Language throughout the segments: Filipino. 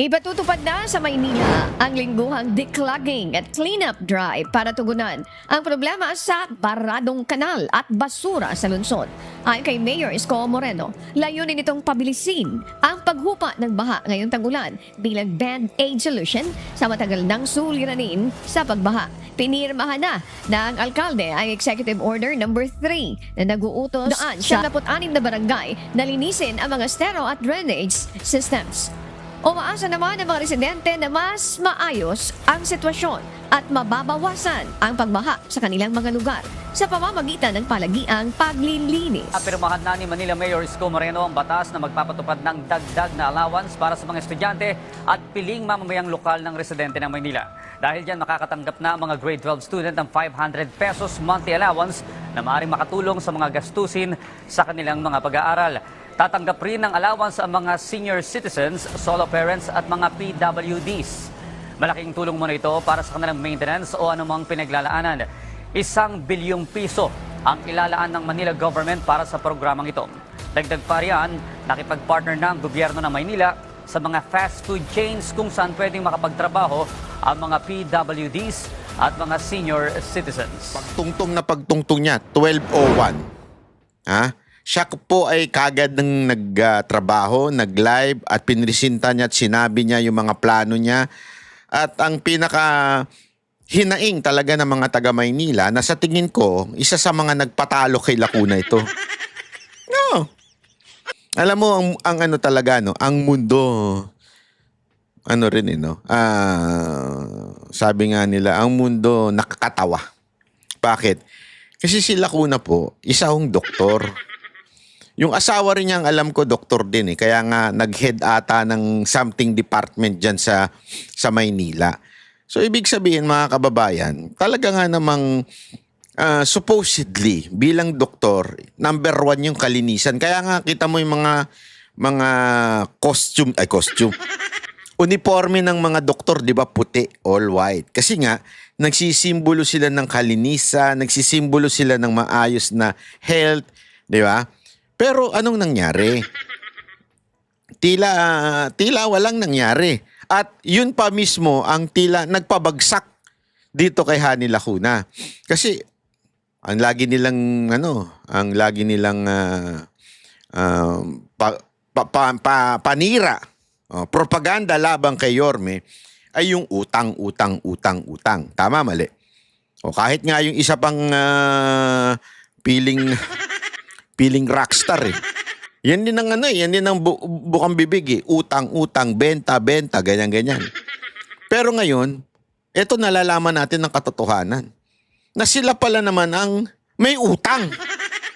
Ipatutupad na sa Maynila ang lingguhang declogging at cleanup drive para tugunan ang problema sa baradong kanal at basura sa lungsod. Ayon kay Mayor Isko Moreno, layunin nitong pabilisin ang paghupa ng baha ngayong tagulan bilang band-aid solution sa matagal ng suliranin sa pagbaha. Pinirmahan na ng alkalde ang Executive Order number 3 na nag-uutos daan sa 76 na barangay na linisin ang mga stero at drainage systems. Umaasa naman ang mga residente na mas maayos ang sitwasyon at mababawasan ang pagbaha sa kanilang mga lugar sa pamamagitan ng palagiang paglilinis. Apirmahan na ni Manila Mayor Isko Moreno ang batas na magpapatupad ng dagdag na allowance para sa mga estudyante at piling mamamayang lokal ng residente ng Maynila. Dahil dyan makakatanggap na mga grade 12 student ng 500 pesos monthly allowance na maaaring makatulong sa mga gastusin sa kanilang mga pag-aaral. Tatanggap rin ng allowance ang mga senior citizens, solo parents at mga PWDs. Malaking tulong muna ito para sa kanilang maintenance o anumang pinaglalaanan. Isang bilyong piso ang ilalaan ng Manila government para sa programang ito. Dagdag pa riyan, nakipag-partner na ang gobyerno ng Maynila sa mga fast food chains kung saan pwedeng makapagtrabaho ang mga PWDs at mga senior citizens. Pagtungtong na pagtungtong niya, 12.01. Ha? Siya po ay kagad ng nagtrabaho, nag-live at pinresinta niya at sinabi niya yung mga plano niya. At ang pinaka hinaing talaga ng mga taga Maynila na sa tingin ko, isa sa mga nagpatalo kay Lacuna ito. No. Alam mo, ang, ang ano talaga, no? Ang mundo, ano rin eh, no? Ah, sabi nga nila, ang mundo nakakatawa. Bakit? Kasi si Lacuna po, isa hong doktor. Yung asawa rin niya, ang alam ko, doktor din eh. Kaya nga, nag-head ata ng something department dyan sa, sa Maynila. So, ibig sabihin, mga kababayan, talaga nga namang ah, supposedly, bilang doktor, number one yung kalinisan. Kaya nga, kita mo yung mga mga costume, ay costume, uniforme ng mga doktor, di ba, puti, all white. Kasi nga, nagsisimbolo sila ng kalinisan, nagsisimbolo sila ng maayos na health, di ba? Pero anong nangyari? Tila, tila walang nangyari. At yun pa mismo ang tila nagpabagsak dito kay Hani Lacuna. Kasi ang lagi nilang ano, ang lagi nilang ah, um, pa, pa, pa- pa- panira, oh, propaganda labang kay Yorme ay yung utang, utang, utang, utang. Tama, mali. O kahit nga yung isa pang ah, piling piling rockstar eh. Yan din ang ano eh, yan din ang bu- bukang bibig eh. Utang, utang, benta, benta, ganyan, ganyan. Pero ngayon, eto nalalaman natin ng katotohanan. Na sila pala naman ang may utang.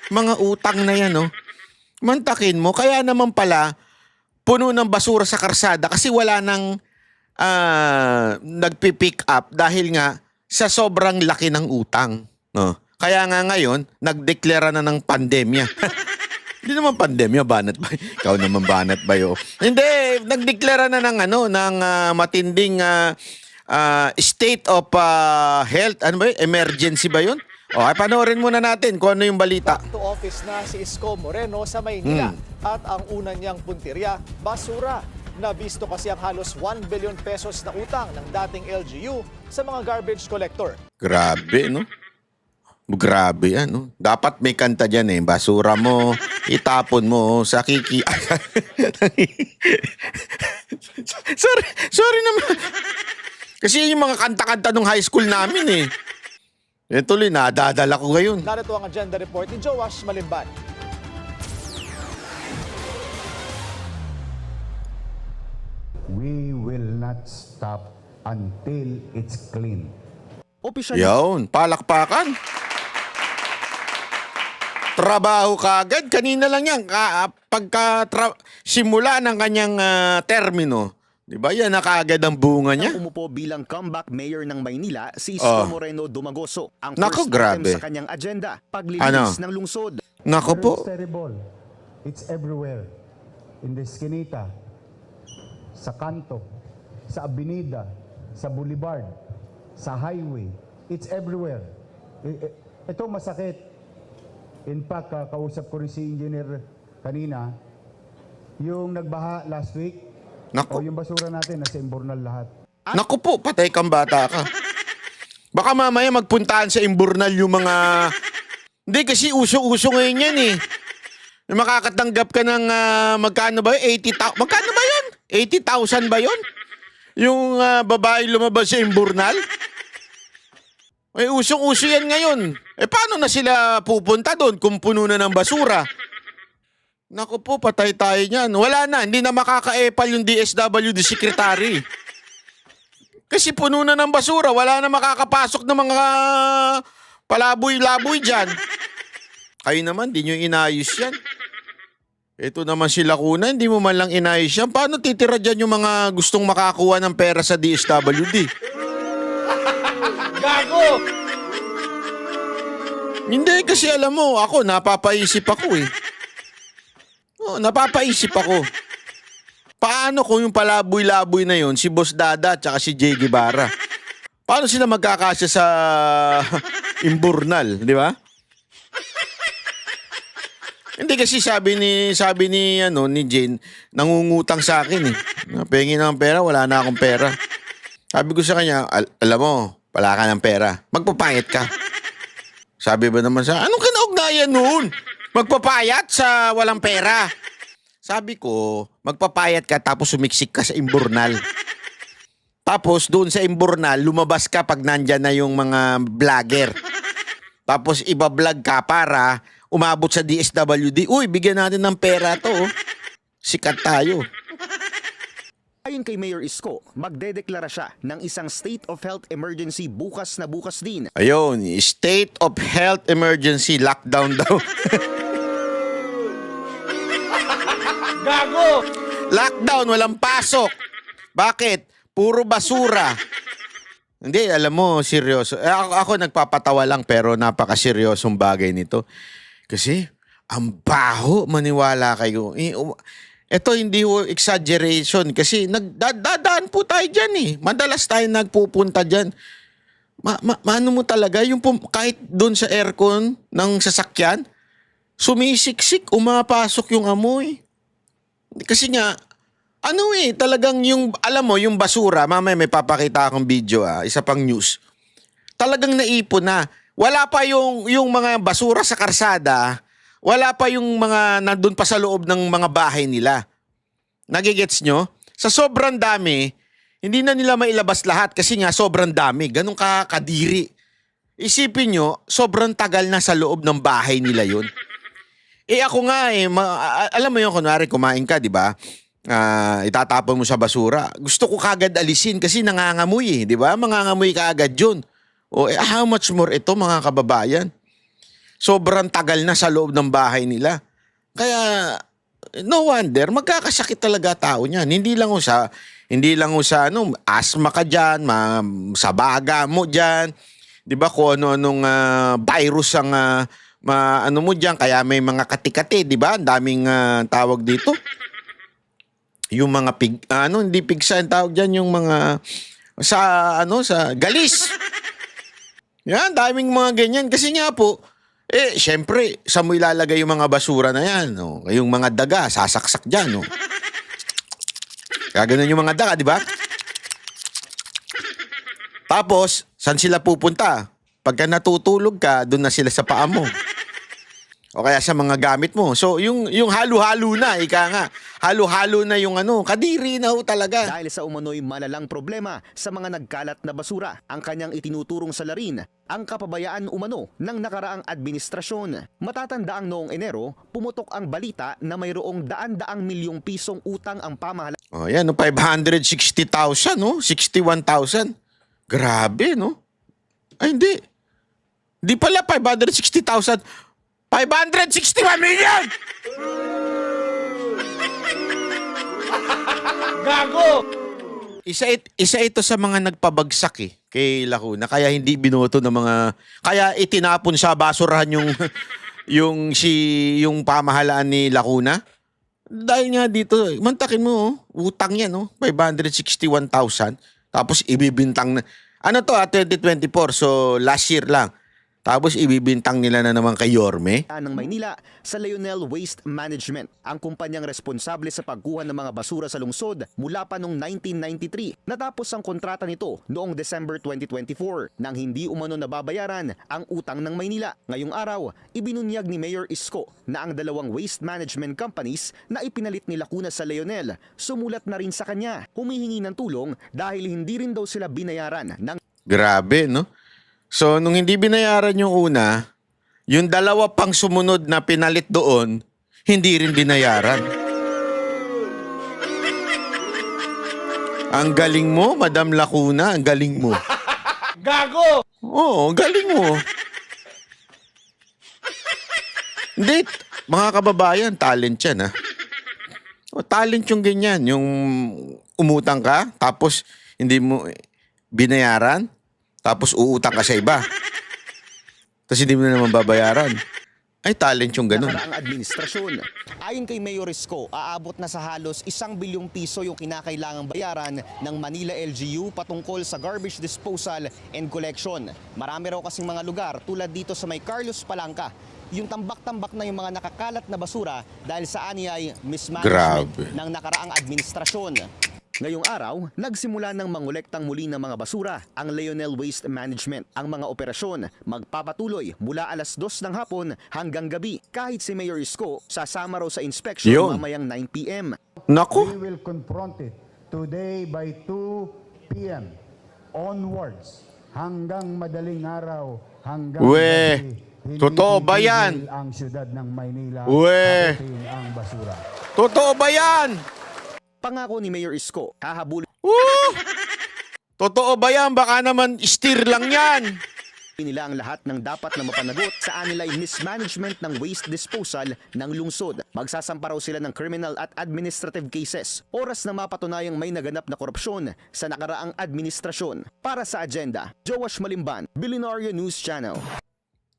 Mga utang na yan, oh. Mantakin mo, kaya naman pala, puno ng basura sa karsada kasi wala nang ah, nagpipick up dahil nga sa sobrang laki ng utang. No? Kaya nga ngayon, nagdeklara na ng pandemya. Hindi naman pandemya, banat ba? Ikaw naman banat ba yo? Hindi, nagdeklara na ng ano, ng ah, matinding ah, ah, state of ah, health, ano ba yun? Emergency ba yun? O, ay panoorin muna natin kung ano yung balita. to office na si Isko Moreno sa Maynila. At ang una niyang puntirya, basura. Nabisto kasi ang halos 1 billion pesos na utang ng dating LGU sa mga garbage collector. Grabe, no? Grabe yan, no? Dapat may kanta dyan eh. Basura mo, itapon mo sa kiki... sorry, sorry naman. Kasi yun yung mga kanta-kanta nung high school namin eh. Eh tuloy, nadadala ko ngayon. Narito ang agenda report ni Joash Malimban. We will not stop until it's clean. Opisyal Yun, palakpakan. Trabaho kagad. Kanina lang yan. Ka, pagka tra- simula ng kanyang ah, termino, di ba yan na kaagad ang bunga niya? umupo bilang comeback mayor ng Maynila si Oh. Isko Moreno Dumagoso. Ang Nako, first grabe. item sa kanyang agenda, paglilinis Ano? ng lungsod. Nako po. It's terrible. It's everywhere. In the eskinita, sa kanto, sa abinida, sa boulevard, sa highway. It's everywhere. Ito masakit. In fact, ah, kausap ko rin si engineer kanina, yung nagbaha last week, Naku. O yung basura natin, nasa Imbornal lahat. Naku po, patay kang bata ka. Baka mamaya magpuntaan sa imburnal yung mga... Hindi kasi uso-uso ngayon yan eh. Yung makakatanggap ka ng ah, magkano ba yun? 80,000. Magkano ba yun? 80,000 ba yun? Yung ah, babae lumabas sa imburnal? Eh, usong-uso yan ngayon. Eh, paano na sila pupunta doon kung puno na ng basura? Naku po, patay tayo niyan. Wala na, hindi na makakaepal yung DSWD secretary. Kasi puno na ng basura, wala na makakapasok ng mga palaboy-laboy dyan. Kayo naman, di nyo inayos yan. Ito naman si Lacuna, hindi mo man lang inayos yan. Paano titira dyan yung mga gustong makakuha ng pera sa DSWD? Gago! Hindi, kasi alam mo, ako, napapaisip ako eh. Oh, napapaisip ako. Paano kung yung palaboy-laboy na yon si Boss Dada at si Jay Guevara? Paano sila magkakasya sa imburnal, di ba? Hindi kasi sabi ni sabi ni ano ni Jane nangungutang sa akin eh. Pengi ng pera, wala na akong pera. Sabi ko sa kanya, "Al- alam mo, wala ka ng pera. Magpapayat ka. Sabi ba naman sa, anong kinaugnayan noon? Magpapayat sa walang pera. Sabi ko, magpapayat ka tapos sumiksik ka sa imburnal. Tapos doon sa imburnal, lumabas ka pag nandyan na yung mga vlogger. Tapos ibablog ka para umabot sa DSWD. Uy, bigyan natin ng pera to. oh. Sikat tayo. Ayon kay Mayor Isko, magdedeklara siya ng isang state of health emergency bukas na bukas din Ayun, state of health emergency, lockdown daw. Gago! Lockdown, walang pasok. Bakit? Puro basura. Hindi, alam mo, seryoso. Eh, ako, ako nagpapatawa lang pero napakaseryosong bagay nito. Kasi, ang baho, maniwala kayo. Eh, um- ito hindi ho exaggeration kasi nagdadaan po tayo dyan eh. Madalas tayo nagpupunta dyan. Ma, ma, maano mo talaga, yung pum- kahit doon sa aircon ng sasakyan, sumisiksik, umapasok yung amoy. Kasi nga, ano eh, talagang yung, alam mo, yung basura, mamaya may papakita akong video ah, isa pang news. Talagang naipon na. Wala pa yung, yung mga basura sa karsada, wala pa yung mga nandun pa sa loob ng mga bahay nila. Nagigets nyo? Sa sobrang dami, hindi na nila mailabas lahat kasi nga sobrang dami. Ganun ka kadiri. Isipin nyo, sobrang tagal na sa loob ng bahay nila yun. Eh ako nga eh, ma- alam mo yun, kunwari kumain ka, di ba? Ah, itatapon mo sa basura. Gusto ko kagad alisin kasi nangangamoy eh, di ba? Mangangamoy ka agad yun. O eh, how much more ito mga kababayan? Sobrang tagal na sa loob ng bahay nila. Kaya no wonder magkakasakit talaga tao niyan. Hindi lang sa hindi lang sa ano, asthma ka diyan, sa baga mo diyan. 'Di ba kung ano-anong ah, virus ang ah, ma, ano mo diyan kaya may mga katikati, 'di ba? Ang daming ah, tawag dito. Yung mga pig ano, hindi pigsa ang tawag diyan yung mga sa ano sa galis. Yan, daming mga ganyan kasi nga po eh, syempre, sa mo ilalagay yung mga basura na yan, no? Yung mga daga, sasaksak dyan, no? Kaya ganun yung mga daga, di ba? Tapos, saan sila pupunta? Pagka natutulog ka, doon na sila sa paa mo. O kaya sa mga gamit mo. So, yung, yung halo-halo na, ika nga. Halo-halo na yung ano, kadiri na ho talaga. dahil sa umano'y malalang problema sa mga nagkalat na basura ang kanyang itinuturong salarin ang kapabayaan umano ng nakaraang administrasyon. Matatandaang noong Enero, pumutok ang balita na mayroong daan-daang milyong pisong utang ang pamahalaan O yan, no, 560,000, no? 61,000. Grabe, no? Ay, hindi. Hindi pala 560,000. 561 million! Gago! Isa, it, isa ito sa mga nagpabagsak eh kay Lacuna. Kaya hindi binoto ng mga... Kaya itinapon sa basurahan yung yung si yung pamahalaan ni Lacuna. Dahil nga dito, mantakin mo, oh, utang yan, oh, 561,000. Tapos ibibintang na. Ano to, ah, 2024, so last year lang. Tapos ibibintang nila na naman kay Yorme. ng Maynila sa Lionel Waste Management, ang kumpanyang responsable sa pagkuha ng mga basura sa lungsod mula pa noong 1993. Natapos ang kontrata nito noong December 2024 nang hindi umano nababayaran ang utang ng Maynila. Ngayong araw, ibinunyag ni Mayor Isko na ang dalawang waste management companies na ipinalit ni Lacuna sa Lionel sumulat na rin sa kanya. Humihingi ng tulong dahil hindi rin daw sila binayaran ng Grabe, no? So, nung hindi binayaran yung una, yung dalawa pang sumunod na pinalit doon, hindi rin binayaran. Ang galing mo, Madam Lacuna, ang galing mo. Gago! Oo, ang galing mo. Hindi, mga kababayan, talent yan, ha? O, talent yung ganyan, yung umutang ka, tapos hindi mo binayaran, tapos uutang ka sa iba. Tapos hindi mo na naman babayaran. Ay, talent yung ganun. nakaraang administrasyon. Ayon kay Mayor Isko, aabot na sa halos isang bilyong piso yung kinakailangang bayaran ng Manila LGU patungkol sa garbage disposal and collection. Marami raw kasing mga lugar tulad dito sa may Carlos Palangka, yung tambak-tambak na yung mga nakakalat na basura dahil sa ani ay mismanagement Grabe. ng nakaraang administrasyon. Ngayong araw, nagsimula ng mangolektang muli ng mga basura ang Lionel Waste Management. Ang mga operasyon magpapatuloy mula alas 2 ng hapon hanggang gabi. Kahit si Mayor Isko sasama raw sa inspection Yun. mamayang 9 p.m. Naku, We will confront it today by 2 p.m. onwards hanggang madaling araw hanggang We, gabi. Hindi totoo ba yan? ang syudad ng Maynila We. tapusin ang basura. totoo ba yan? Pangako ni Mayor Isko, hahabulin Woo! Totoo ba yan? Baka naman steer lang yan. nila ang lahat ng dapat na mapanagot sa anilay mismanagement ng waste disposal ng lungsod. Magsasampa raw sila ng criminal at administrative cases. Oras na mapatunayang may naganap na korupsyon sa nakaraang administrasyon. Para sa agenda, Joash Malimban, Billionaire News Channel.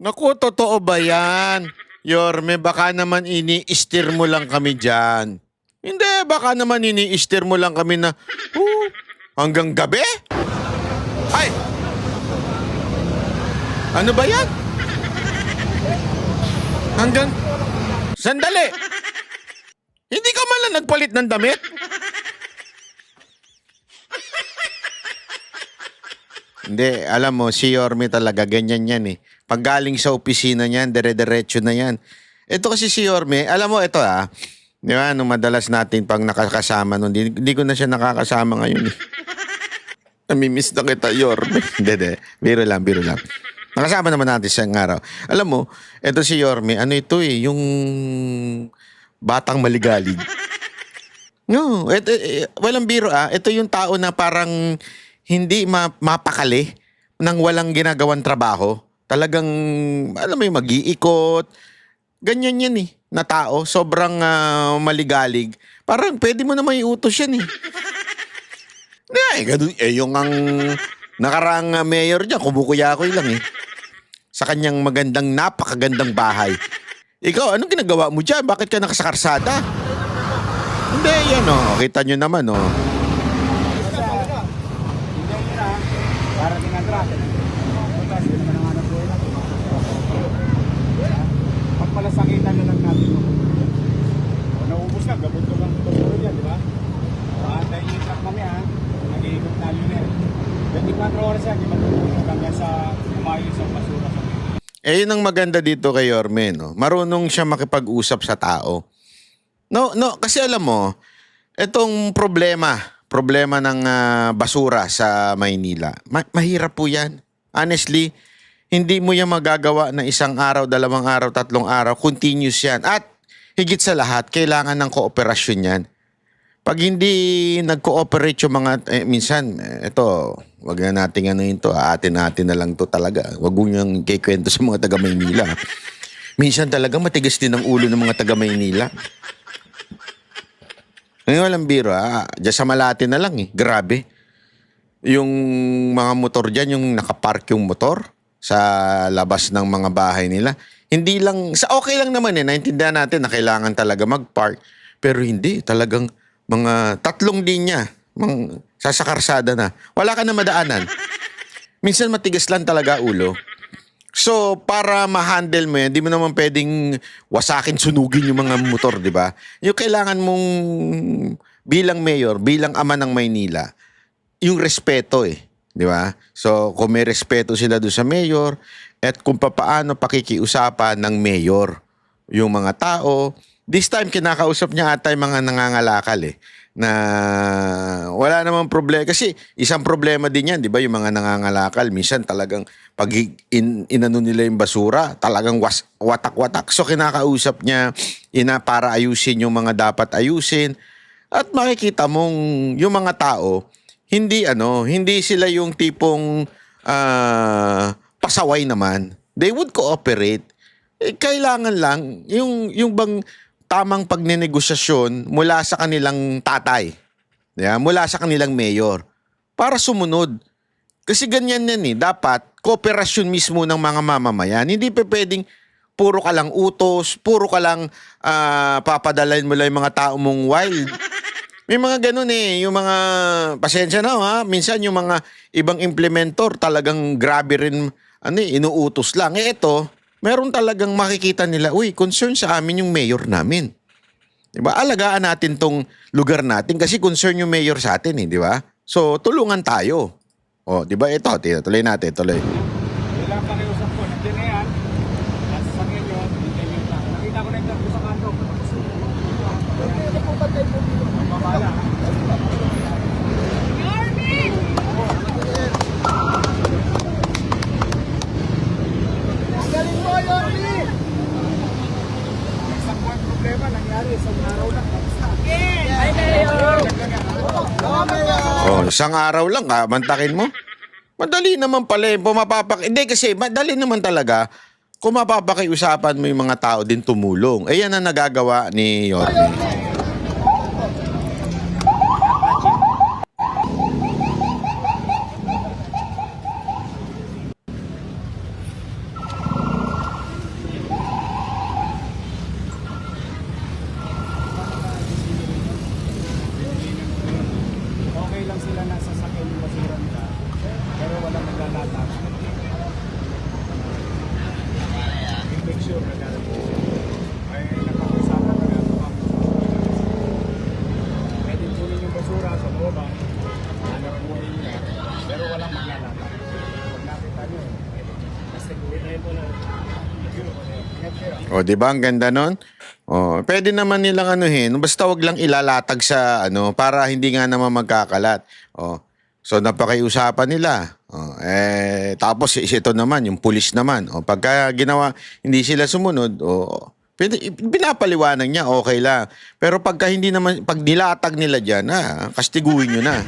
Naku, totoo ba yan? Yorme, baka naman ini-steer mo lang kami dyan. Hindi, baka naman ini-steer mo lang kami na, oh, hanggang gabi? Ay! Ano ba yan? Hanggang... Sandali! Hindi ka man lang nagpalit ng damit? Hindi, alam mo, si Yorme talaga, ganyan yan eh. Pag galing sa opisina niyan, dire-diretso na yan. Ito kasi si Yorme, alam mo, ito ah, di ba, nung madalas natin pag nakakasama nun, di, di ko na siya nakakasama ngayon eh. Namimiss na kita, Yorme. Hindi, hindi. Biro lang, biro lang. Nakasama naman natin sa araw. Alam mo, ito si Yorme, ano ito eh, yung batang maligalig. No, ito, eh, walang biro ah. Ito yung tao na parang hindi ma- mapakali nang walang ginagawang trabaho. Talagang, alam mo yung mag-iikot. Ganyan yan eh, na tao. Sobrang ah, maligalig. Parang pwede mo naman iutos yan eh. Eh, ganun, eh yung ang nakaraang ah, mayor niya, kumukuyakoy lang eh. Sa kanyang magandang, napakagandang bahay. Ikaw, anong ginagawa mo dyan? Bakit ka nakasakarsada? Hindi, yan o. Kita nyo naman o. Para din ang traffic. Kasi naman ang anak ko Pagpalasakitan na lang natin. O, naubos na, gabundog ang basura dyan, di ba? Paantay yung truck mamaya, ha? Nag-iikot na yun eh. 24 oras yan, di ba? Tutulog kami sa umayos ang basura sa Eh, yun ang maganda dito kay Yorme, no? Marunong siya makipag-usap sa tao. No, no, kasi alam mo, itong problema, problema ng ah, basura sa Maynila, ma- mahirap po yan. Honestly, hindi mo yan magagawa na isang araw, dalawang araw, tatlong araw, continuous yan. At higit sa lahat, kailangan ng kooperasyon yan. Pag hindi nag-cooperate yung mga, eh, minsan, eh, ito, wag na natin ano yun to, atin-atin na lang to talaga. Wag mo niyang kikwento sa mga taga Maynila. minsan talaga matigas din ang ulo ng mga taga Maynila. Ngayon walang biro, ah. Diyan sa Malate na lang eh. Grabe. Yung mga motor dyan, yung nakapark yung motor sa labas ng mga bahay nila. Hindi lang, sa okay lang naman eh, naintindihan natin na kailangan talaga mag-park. Pero hindi, talagang mga tatlong linya, mga sasakarsada na. Wala ka na madaanan. Minsan matigas lang talaga ulo. So, para ma-handle mo yan, di mo naman pwedeng wasakin, sunugin yung mga motor, di ba? Yung kailangan mong bilang mayor, bilang ama ng Maynila, yung respeto eh. Di ba? So, kung may respeto sila doon sa mayor at kung papaano pakikiusapan ng mayor yung mga tao. This time, kinakausap niya ata yung mga nangangalakal eh na wala namang problema. Kasi isang problema din yan, di ba? Yung mga nangangalakal, minsan talagang pag in, inano nila yung basura, talagang was, watak-watak. So kinakausap niya, ina para ayusin yung mga dapat ayusin. At makikita mong yung mga tao, hindi ano, hindi sila yung tipong ah, pasaway naman. They would cooperate. Eh, kailangan lang yung yung bang tamang pagnenegosasyon mula sa kanilang tatay. Yeah, mula sa kanilang mayor para sumunod. Kasi ganyan yan eh. Dapat kooperasyon mismo ng mga mamamayan. Hindi pa pwedeng puro ka lang utos, puro ka lang ah, papadalain mo lang yung mga tao mong wild. May mga ganun eh, yung mga, pasensya na ha, minsan yung mga ibang implementor talagang grabe rin, ano eh, inuutos lang. Eh ito, meron talagang makikita nila, uy, concern sa amin yung mayor namin. Di ba? Alagaan natin tong lugar natin kasi concern yung mayor sa atin eh, di ba? So, tulungan tayo. O, di ba? Ito, tina- tuloy natin, tuloy. Wala pa kayo sa. Nandiyan na yan. Nasa sakyan nyo. Nandiyan yun lang. Nakita ko na yung sa kanto. Ang babahala. Isang buwan problema nangyari. Isang araw lang. Oh, isang araw lang, ah, mantakin mo. Madali naman pala eh, pumapapak... Hindi kasi, madali naman talaga kung mapapakiusapan mo yung mga tao din tumulong. Eh yan ang nagagawa ni Yorme. Okay lang sila nasa sakyan yung basura nila. Pero walang naglalatag. Make sure na gano'n. Ay nakapag-usapan na nga ito ang Pwede kunin yung basura sa loob ah. Ano kunin niya. Pero walang maglalatag. Pag nakita nyo, kasi kunin na ito na. O, di ba ang ganda nun? O, pwede naman nilang anuhin, basta wag lang ilalatag sa ano para hindi nga naman magkakalat. O, so napakiusapan nila. O, eh tapos ito naman yung pulis naman. O pagka ginawa hindi sila sumunod, o pinapaliwanag niya okay lang. Pero pagka hindi naman pag nilatag nila diyan, ah, kastiguin niyo na.